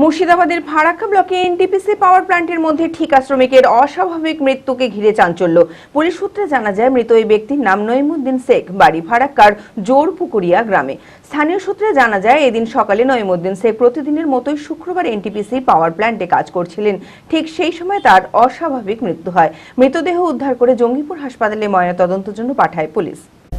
মুর্শিদাবাদের ফারাক্কা ব্লকে এনটিপিসি পাওয়ার প্ল্যান্টের মধ্যে ঠিকা শ্রমিকের অস্বাভাবিক মৃত্যুকে ঘিরে চাঞ্চল্য। পুলিশ সূত্রে জানা যায়, মৃত ওই ব্যক্তির নাম নইমুদ্দিন শেখ, বাড়ি ফারাক্কার জোরপুকুরিয়া গ্রামে। স্থানীয় সূত্রে জানা যায়, এদিন সকালে নইমুদ্দিন শেখ প্রতিদিনের মতোই শুক্রবার এনটিপিসি পাওয়ার প্ল্যান্টে কাজ করছিলেন। ঠিক সেই সময় তার অস্বাভাবিক মৃত্যু হয়। মৃতদেহ উদ্ধার করে জঙ্গিপুর হাসপাতালে ময়নাতদন্তের জন্য পাঠায় পুলিশ।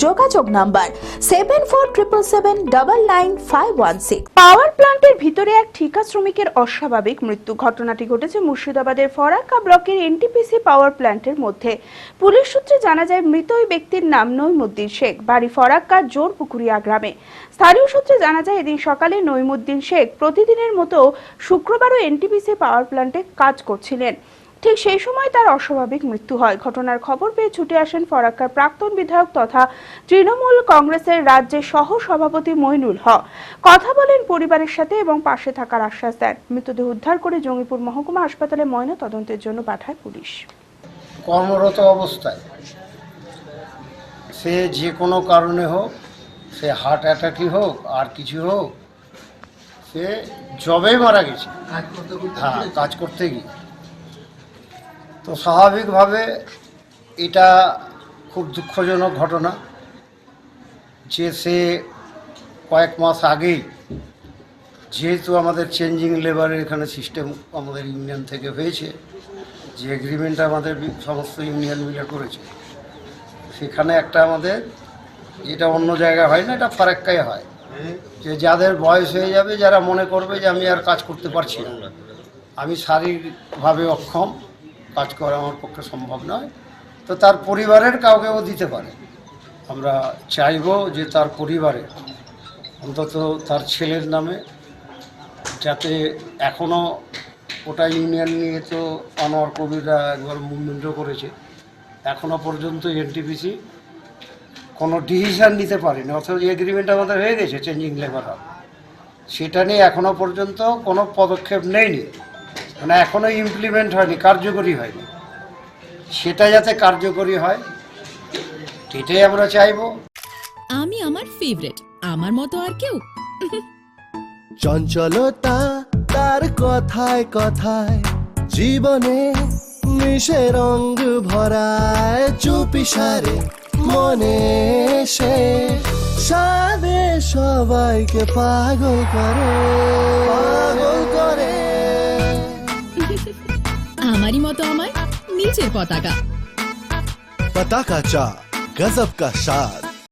যোগাযোগ number seven four triple seven double nine five one six power প্ল্যান্টের ভিতরে এক ঠিকা শ্রমিকের অস্বাভাবিক মৃত্যু। ঘটনাটি ঘটেছে মুর্শিদাবাদের ফরাক্কা ব্লকের এনটিপিসি পাওয়ার প্ল্যান্টের মধ্যে। পুলিশ সূত্রে জানা যায়, মৃত ওই ব্যক্তির নাম নৈমুদ্দিন শেখ। বাড়ি ফরাক্কার জোরপুকুরিয়া গ্রামে। স্থানীয় সূত্রে জানা যায়, এদিন সকালে নৈমুদ্দিন শেখ প্রতিদিনের মতো শুক্রবারও এনটিপিসি পাওয়ার প্ল্যান্টে কাজ করছিলেন। ঠিক সেই সময় তার অস্বাভাবিক মৃত্যু হয়। ঘটনার খবর পেয়ে ছুটে আসেন ফরাক্কার প্রাক্তন বিধায়ক তথা তৃণমূল কংগ্রেসের রাজ্যের সহ সভাপতি মইনুল হক। কথা বলেন পরিবারের সাথে এবং পাশে থাকার আশ্বাস দেন। মৃতদেহ উদ্ধার করে জঙ্গিপুর মহকুমা হাসপাতালে ময়না তদন্তের জন্য পাঠায় পুলিশ। কর্মরত অবস্থায় সে যে কোনো কারণে হোক সে হার্ট অ্যাটাকই হোক আর কিছু হোক সে জবে মারা গেছে। হ্যাঁ কাজ করতে গিয়ে। তো স্বাভাবিকভাবে এটা খুব দুঃখজনক ঘটনা যে সে কয়েক মাস আগেই, যেহেতু আমাদের চেঞ্জিং লেবারের এখানে সিস্টেম আমাদের ইউনিয়ন থেকে হয়েছে, যে এগ্রিমেন্ট আমাদের সমস্ত ইউনিয়ন মিলে করেছে, সেখানে একটা আমাদের যেটা অন্য জায়গায় হয় না, এটা ফারাক্কায় হয়। যে যাদের বয়স হয়ে যাবে, যারা মনে করবে যে আমি আর কাজ করতে পারছি না। আমি শারীরিকভাবে অক্ষম কাজ করা আমার পক্ষে সম্ভব নয়। তো তার পরিবারের কাউকেও দিতে পারে। আমরা চাইব যে তার পরিবারে অন্তত তার ছেলের নামে যাতে এখনও ওটা ইউনিয়ন নিয়ে তো আনোয়ার কবিরা একবার মুভমেন্টও করেছে। এখনও পর্যন্ত এনটিপিসি কোনো ডিসিশান নিতে পারেনি। অথচ এগ্রিমেন্ট আমাদের হয়ে গেছে চেঞ্জিং লেবার সেটা নিয়ে এখনও পর্যন্ত কোনো পদক্ষেপ নেয়নি। মানে এখনও ইমপ্লিমেন্ট হয়নি কার্যকরী হয়নি। সেটা যাতে কার্যকরী হয় এটাই আমরা চাইব। আমি আমার ফেভারিট আমার মতো আর কেউ। চঞ্চলতা তার কথায় কথায় জীবনে মিশে রঙ ভরায় চুপি সারে মনে সে। সাদে সবাইকে পাগল করে পাগল করে। তারই মতো আমায় নিচের পতাকা। পতাকা চা গজব কা স্বাদ